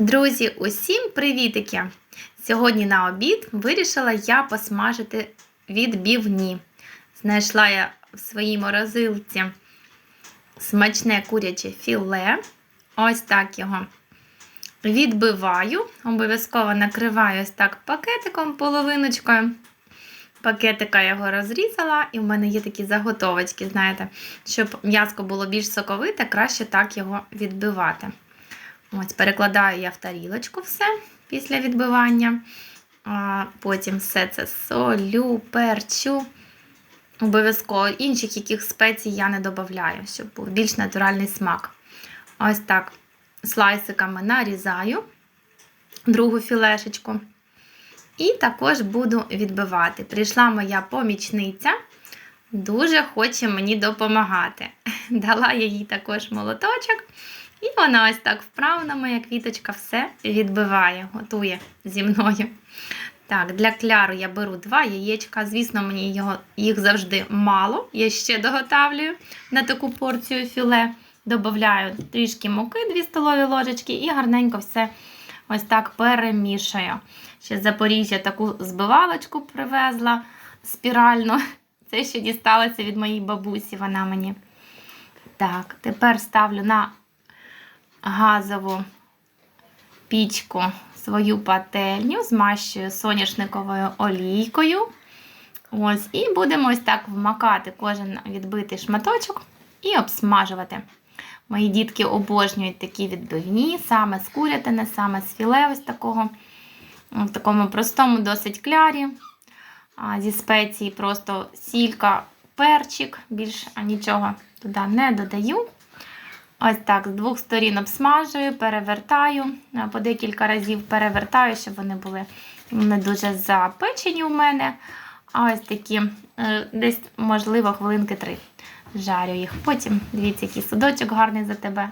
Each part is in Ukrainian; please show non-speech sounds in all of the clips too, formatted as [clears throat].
Друзі, усім привітики! Сьогодні на обід вирішила я посмажити відбівні. Знайшла я в своїй морозилці смачне куряче філе. Ось так його відбиваю. Обов'язково накриваю ось так пакетиком половиночкою. Пакетика його розрізала, і в мене є такі заготовочки, знаєте, щоб м'яско було більш соковите, краще так його відбивати. Ось, перекладаю я в тарілочку все після відбивання. Потім все це солю, перчу. Обов'язково інших яких спецій я не додаю, щоб був більш натуральний смак. Ось так слайсиками нарізаю другу філешечку. І також буду відбивати. Прийшла моя помічниця, дуже хоче мені допомагати. [laughs] Дала я їй також молоточок. І вона ось так вправно, моя квіточка, все відбиває, готує зі мною. Так, для кляру я беру два яєчка. Звісно, мені його, їх завжди мало. Я ще доготавлюю на таку порцію філе. Добавляю трішки муки, 2 столові ложечки, і гарненько все ось так перемішую. Ще з Запоріжжя таку збивалочку привезла спіральну. Це ще дісталося від моїй бабусі, вона мені. Так, тепер ставлю на газову пічку свою пательню, змащую соняшниковою олійкою. Ось, І будемо ось так вмакати кожен відбитий шматочок і обсмажувати. Мої дітки обожнюють такі відбивні, саме з курятини, саме з філе ось такого, в такому простому досить клярі. Зі спеції просто сілька, перчик, більш нічого туди не додаю. Ось так, з двох сторін обсмажую, перевертаю, по декілька разів перевертаю, щоб вони були не дуже запечені у мене. А ось такі, е, десь, можливо, хвилинки три. Жарю їх. Потім, дивіться, який судочок гарний за тебе.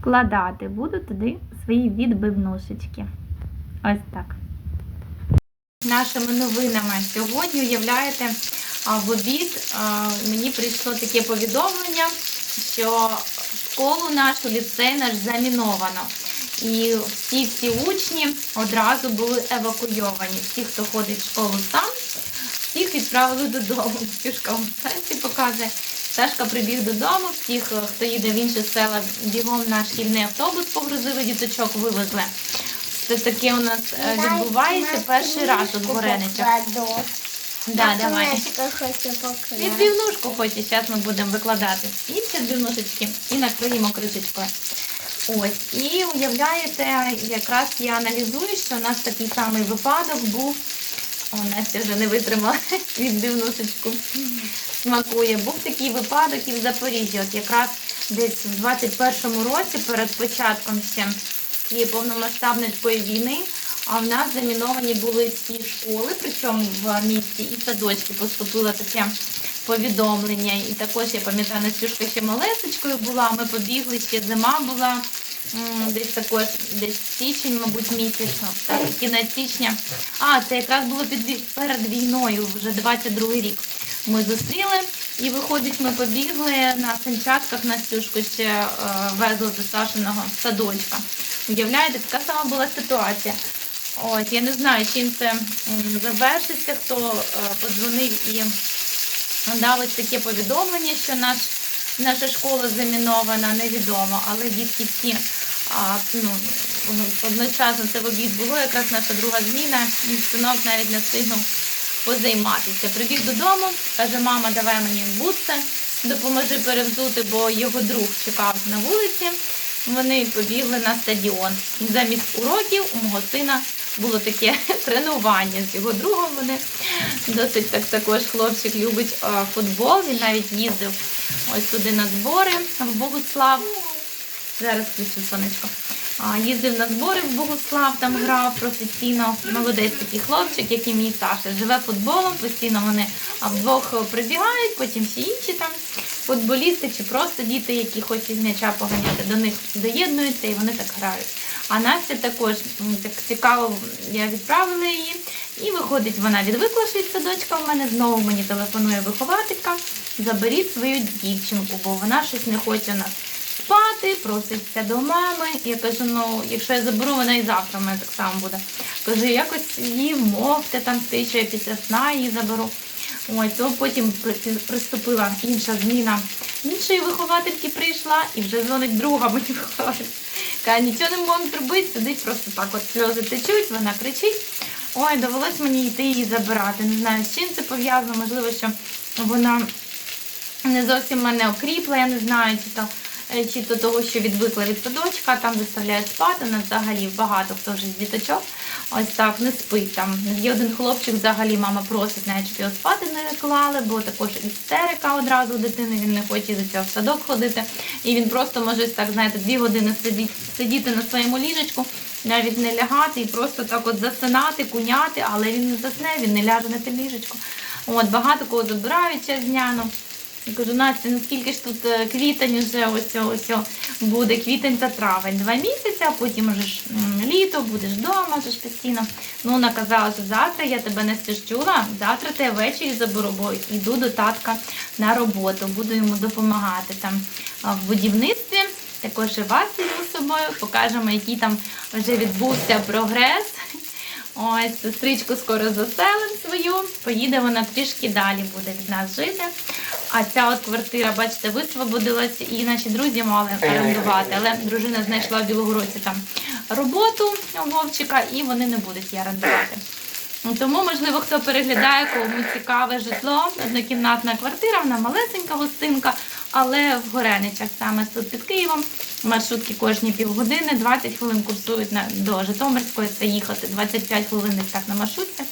Складати буду туди свої відбивнушечки. Ось так. Нашими новинами сьогодні, уявляєте, в обід мені прийшло таке повідомлення що школу нашу, ліцей наш заміновано. І всі-всі учні одразу були евакуйовані. Всі, хто ходить в школу сам, всіх відправили додому. [laughs] Кішка вам сенсі показує. Сашка прибіг додому, всіх, хто їде в інші села, бігом на шкільний автобус погрузили, діточок вивезли. Це таке у нас е, відбувається перший раз у Гореничах. Да, давай. Відбивнушку хоче, зараз ми будемо викладати інші відбивнушечки і накриємо кришечкою. Ось, і уявляєте, якраз я аналізую, що у нас такий самий випадок був. О, Настя вже не витримала [laughs] відбивнушечку. Смакує. Був такий випадок і в Запоріжжі. От якраз десь в 21-му році, перед початком ще цієї повномасштабної такої війни. А в нас заміновані були всі школи, причому в місті і садочки поступило таке повідомлення. І також я пам'ятаю, Настюшка ще малесечкою була. Ми побігли, ще зима була. Десь також десь січень, мабуть, місяць, так, кінець січня. А, це якраз було під, перед війною, вже 22 рік. Ми зустріли і виходить, ми побігли на санчатках Настюшку ще е, везли до Сашиного садочка. Уявляєте, така сама була ситуація. Ось, я не знаю, чим це завершиться, хто е, подзвонив і дав ось таке повідомлення, що наш, наша школа замінована, невідомо, але дітки всі ну, одночасно це в обід було, якраз наша друга зміна, і синок навіть не встигнув позайматися. Прибіг додому, каже, мама, давай мені бутси, допоможи перевзути, бо його друг чекав на вулиці. Вони побігли на стадіон. Замість уроків у мого сина було таке [laughs] тренування з його другом. Вони досить так також хлопчик любить футбол. Він навіть їздив ось туди на збори в Богуслав. Зараз включу сонечко. Їздив на збори в Богуслав, там грав професійно. Молодець такий хлопчик, як і мій Саша. Живе футболом, постійно вони вдвох прибігають, потім всі інші там футболісти чи просто діти, які хочуть м'яча поганяти, до них доєднуються і вони так грають. А Настя також так цікаво, я відправила її. І виходить, вона відвикла від садочка. У мене знову мені телефонує вихователька. Заберіть свою дівчинку, бо вона щось не хоче у нас спати. проситься до мами. Я кажу, ну, якщо я заберу, вона і завтра в мене так само буде. Кажу, якось її мовте там стоїть, що я після сна її заберу. Ой, то потім приступила інша зміна. Іншої виховательки прийшла і вже дзвонить друга мені вихователька. Каже, нічого не можемо зробити, сидить просто так, от сльози течуть, вона кричить. Ой, довелось мені йти її забирати. Не знаю, з чим це пов'язано, можливо, що вона не зовсім мене окріпла, я не знаю, чи то, е, чи то того, що відвикла від садочка, там заставляють спати, у взагалі багато хто вже з діточок. Ось так не спить там. Є один хлопчик, взагалі мама просить, навіть щоб його спати не клали, бо також істерика одразу у дитини, він не хоче за цього в садок ходити. І він просто може так, знаєте, дві години сидіти, сидіти на своєму ліжечку, навіть не лягати і просто так от засинати, куняти, але він не засне, він не ляже на те ліжечко. От, багато кого забирають час дня. Ну, я кажу, Настя, ну скільки ж тут е, квітень вже ось ось буде, квітень та травень, два місяці, а потім уже ж літо, будеш вдома, вже ж постійно. Ну, вона казала, що завтра я тебе не стежчула, завтра тебе ввечері заберу, бо йду до татка на роботу, буду йому допомагати там в будівництві. Також і вас з собою, покажемо, який там вже відбувся прогрес. Ось, сестричку скоро заселим свою. Поїде вона трішки далі буде від нас жити. А ця от квартира, бачите, висвободилася, і наші друзі мали орендувати. Але дружина знайшла в Білогородці там роботу у Вовчика, і вони не будуть її орендувати. Ну, Тому, можливо, хто переглядає, кому цікаве житло, однокімнатна квартира, вона малесенька гостинка, але в Гореничах, саме тут під Києвом. Маршрутки кожні півгодини, 20 хвилин курсують на, до Житомирської, це їхати 25 хвилин так на маршрутці.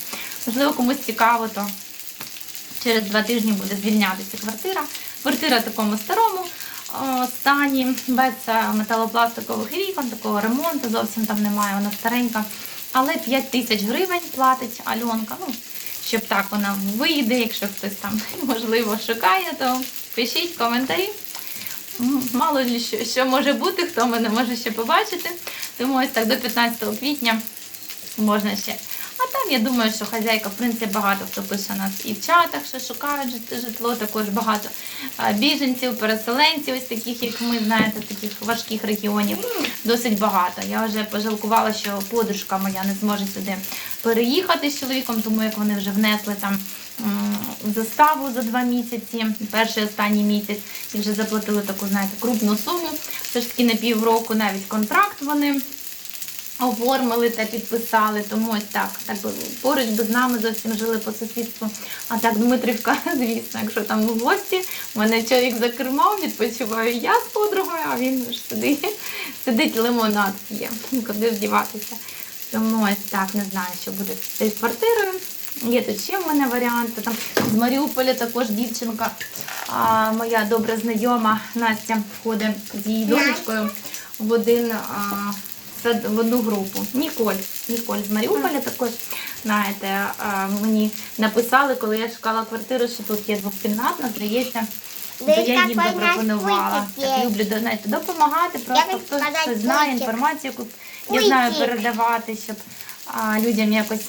Можливо, комусь цікаво, то через два тижні буде звільнятися квартира. Квартира в такому старому стані, без е, металопластикових вікон, такого ремонту зовсім там немає, вона старенька. Але 5 тисяч гривень платить Альонка. Ну, щоб так вона вийде, якщо хтось там [laughs] можливо шукає, то пишіть коментарі. Мало ли що, що може бути, хто мене може ще побачити. Тому ось так до 15 квітня можна ще. А там я думаю, що хазяйка, в принципі, багато хто пише нас і в чатах, що шукають жит- житло, також багато біженців, переселенців, ось таких, як ми знаєте, таких важких регіонів. Досить багато. Я вже пожалкувала, що подружка моя не зможе сюди переїхати з чоловіком, тому як вони вже внесли там заставу за два місяці, перший останній місяць, і вже заплатили таку, знаєте, крупну суму. Все ж таки на півроку навіть контракт вони оформили та підписали. Тому ось так. Так поруч би з нами зовсім жили по сусідству. А так Дмитрівка, [laughs] звісно, якщо там в гості, у мене чоловік за кермом, відпочиваю я з подругою, а він ж сидить, [laughs] сидить лимонад п'є. Куди ж діватися? Тому ось так, не знаю, що буде з цією квартирою. Є тут ще в мене варіанти. Там з Маріуполя також дівчинка, а, моя добра знайома Настя входить з її донечкою в один а, в одну групу. Ніколь. Ніколь з Маріуполя також. Знаєте, мені написали, коли я шукала квартиру, що тут є двохкімнатна, здається. То я їм запропонувала. Так, люблю знаєте, допомагати, просто хтось щось знає, інформацію, яку я знаю передавати, щоб людям якось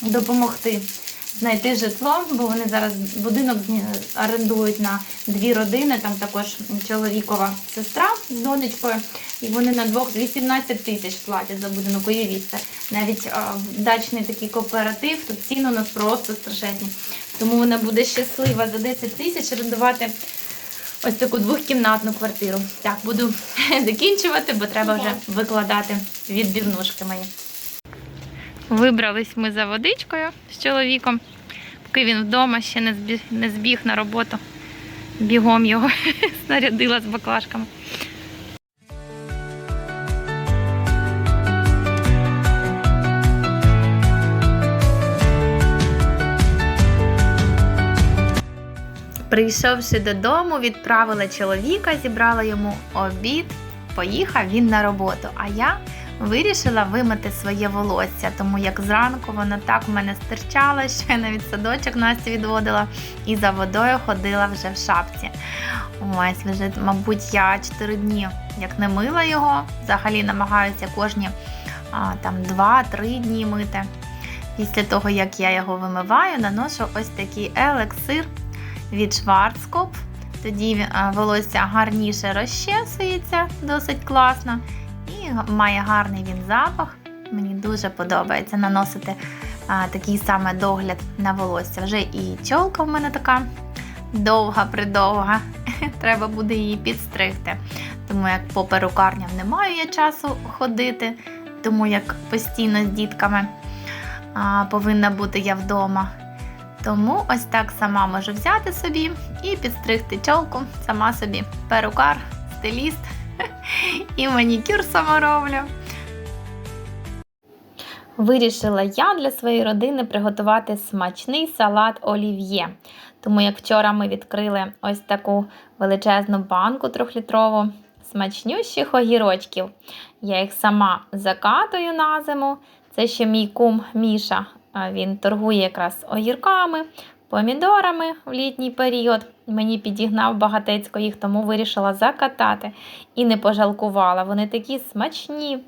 допомогти знайти житло, бо вони зараз будинок орендують на дві родини, там також чоловікова сестра з донечкою, і вони на двох 18 тисяч платять за будинок, уявіть це. Навіть а, дачний такий кооператив, тут ціни у нас просто страшезні. Тому вона буде щаслива за 10 тисяч орендувати ось таку двохкімнатну квартиру. Так, буду [laughs] закінчувати, бо треба вже викладати відбівнушки мої. Вибрались ми за водичкою з чоловіком, поки він вдома ще не збіг, не збіг на роботу. Бігом його [laughs] снарядила з баклажками. Прийшовши додому, відправила чоловіка, зібрала йому обід, поїхав він на роботу. А я вирішила вимити своє волосся, тому як зранку воно так в мене стирчало, що я навіть садочок Настю відводила і за водою ходила вже в шапці. Ось, вже, мабуть, я 4 дні як не мила його, взагалі намагаюся кожні а, там 2-3 дні мити. Після того, як я його вимиваю, наношу ось такий елексир від Schwarzkopf. Тоді волосся гарніше розчесується, досить класно. Має гарний він запах. Мені дуже подобається наносити а, такий саме догляд на волосся. Вже і чолка в мене така довга, придовга. [laughs] Треба буде її підстригти. Тому як по перукарням не маю я часу ходити, тому як постійно з дітками а, повинна бути я вдома. Тому ось так сама можу взяти собі і підстригти чолку, сама собі перукар, стиліст і манікюр сама роблю. Вирішила я для своєї родини приготувати смачний салат олів'є. Тому як вчора ми відкрили ось таку величезну банку трьохлітрову смачнющих огірочків. Я їх сама закатую на зиму. Це ще мій кум Міша. Він торгує якраз огірками, помідорами в літній період. Мені підігнав багатецько їх, тому вирішила закатати і не пожалкувала. Вони такі смачні,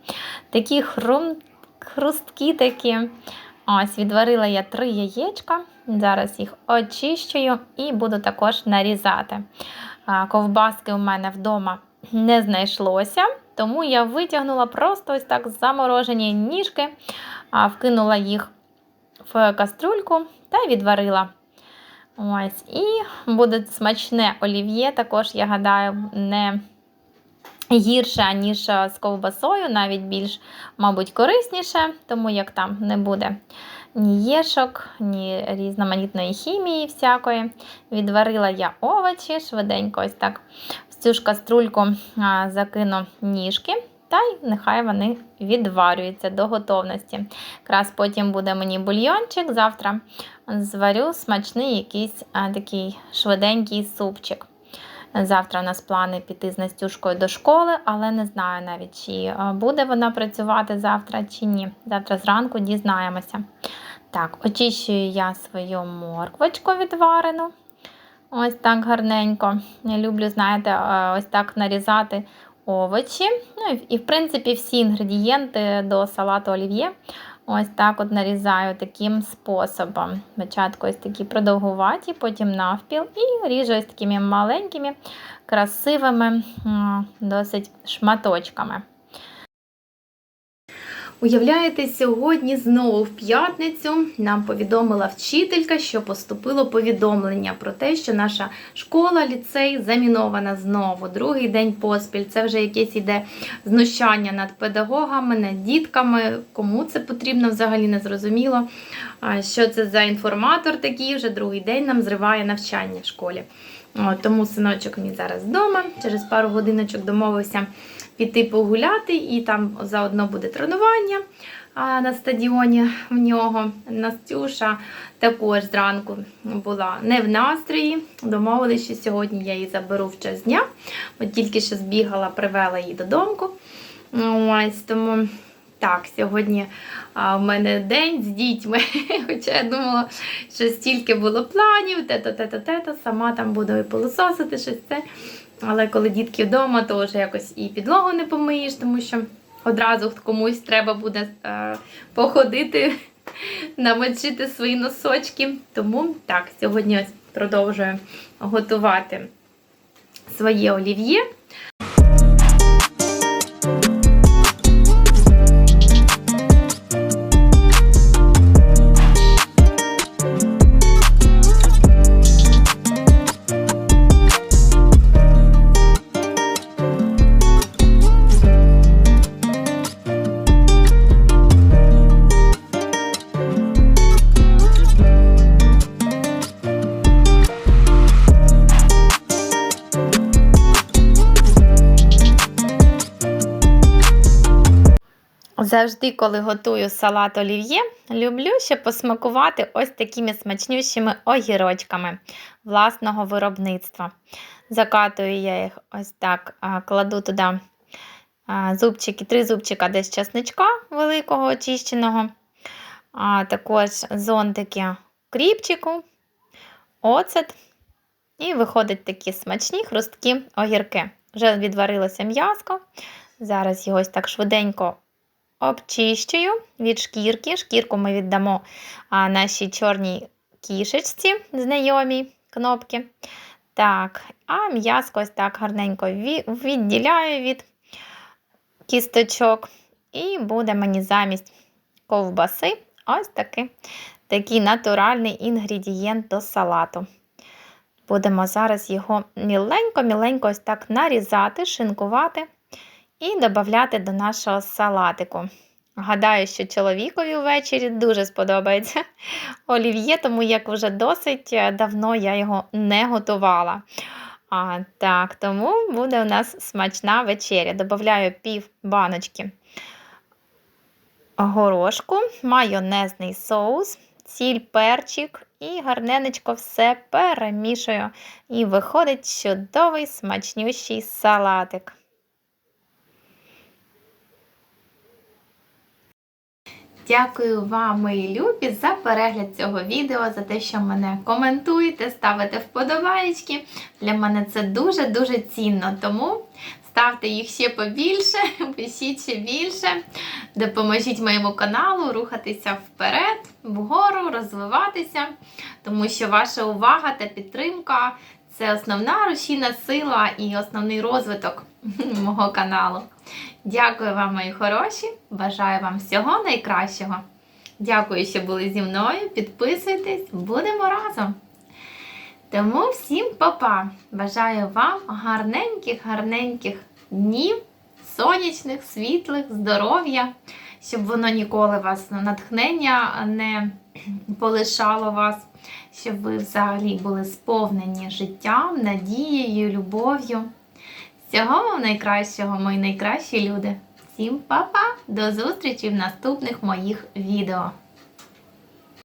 такі хрум... хрусткі такі. Ось, відварила я три яєчка. Зараз їх очищую і буду також нарізати. Ковбаски у мене вдома не знайшлося, тому я витягнула просто ось так заморожені ніжки, вкинула їх в каструльку та відварила. Ось, І буде смачне олів'є, також, я гадаю, не гірше, ніж з ковбасою, навіть більш, мабуть, корисніше, тому як там не буде ні єшок, ні різноманітної хімії всякої. Відварила я овочі, швиденько ось так в цю ж каструльку закину ніжки. Та й нехай вони відварюються до готовності. Якраз потім буде мені бульйончик. Завтра зварю смачний якийсь а, такий швиденький супчик. Завтра у нас плани піти з Настюшкою до школи, але не знаю навіть, чи буде вона працювати завтра, чи ні. Завтра зранку дізнаємося. Так, очищую я свою морквочку відварену. Ось так гарненько. Я люблю, знаєте, ось так нарізати овочі. Ну, І, в принципі, всі інгредієнти до салату олів'є. Ось так от нарізаю таким способом. Спочатку ось такі продовгуваті, потім навпіл, і ріжу ось такими маленькими, красивими, досить шматочками. Уявляєте, сьогодні знову в п'ятницю нам повідомила вчителька, що поступило повідомлення про те, що наша школа, ліцей замінована знову. Другий день поспіль. Це вже якесь іде знущання над педагогами, над дітками. Кому це потрібно, взагалі не зрозуміло. Що це за інформатор такий, вже другий день нам зриває навчання в школі. Тому синочок мій зараз вдома. Через пару годиночок домовився піти погуляти, і там заодно буде тренування на стадіоні в нього. Настюша також зранку була не в настрої. Домовилися, що сьогодні я її заберу в час дня. От тільки що збігала, привела її додому. Ось тому. Так, сьогодні в мене день з дітьми. [laughs] Хоча я думала, що стільки було планів, те-то, сама там буду і пилососити, щось це. Але коли дітки вдома, то вже якось і підлогу не помиєш, тому що одразу комусь треба буде е, походити, [laughs] намочити свої носочки. Тому так, сьогодні ось продовжую готувати своє олів'є. Завжди, коли готую салат олів'є, люблю ще посмакувати ось такими смачнющими огірочками власного виробництва. Закатую я їх ось так, кладу туди зубчики, три зубчика десь часничка великого очищеного, а також зонтики кріпчику, оцет. І виходять такі смачні хрусткі огірки. Вже відварилося м'язко. Зараз його ось так швиденько обчищую від шкірки. Шкірку ми віддамо нашій чорній кішечці, знайомій кнопки. Так, а м'яско ось так гарненько відділяю від кісточок. І буде мені замість ковбаси ось такий, такий натуральний інгредієнт до салату. Будемо зараз його міленько-міленько ось так нарізати, шинкувати і додати до нашого салатику. Гадаю, що чоловікові ввечері дуже сподобається [laughs] олів'є, тому як вже досить е, давно я його не готувала. А, так, тому буде у нас смачна вечеря. Добавляю пів баночки горошку, майонезний соус, сіль, перчик і гарненечко все перемішую. І виходить чудовий смачнющий салатик. Дякую вам, мої любі, за перегляд цього відео, за те, що мене коментуєте, ставите вподобаєчки. Для мене це дуже-дуже цінно. Тому ставте їх ще побільше, [laughs] пишіть ще більше, допоможіть моєму каналу рухатися вперед, вгору, розвиватися, тому що ваша увага та підтримка це основна рушійна сила і основний розвиток [laughs] мого каналу. Дякую вам, мої хороші. Бажаю вам всього найкращого. Дякую, що були зі мною. Підписуйтесь, будемо разом. Тому всім па-па! Бажаю вам гарненьких, гарненьких днів, сонячних, світлих, здоров'я, щоб воно ніколи вас натхнення не [clears throat] полишало вас, щоб ви взагалі були сповнені життям, надією, любов'ю. Всього вам найкращого, мої найкращі люди. Всім па-па! До зустрічі в наступних моїх відео.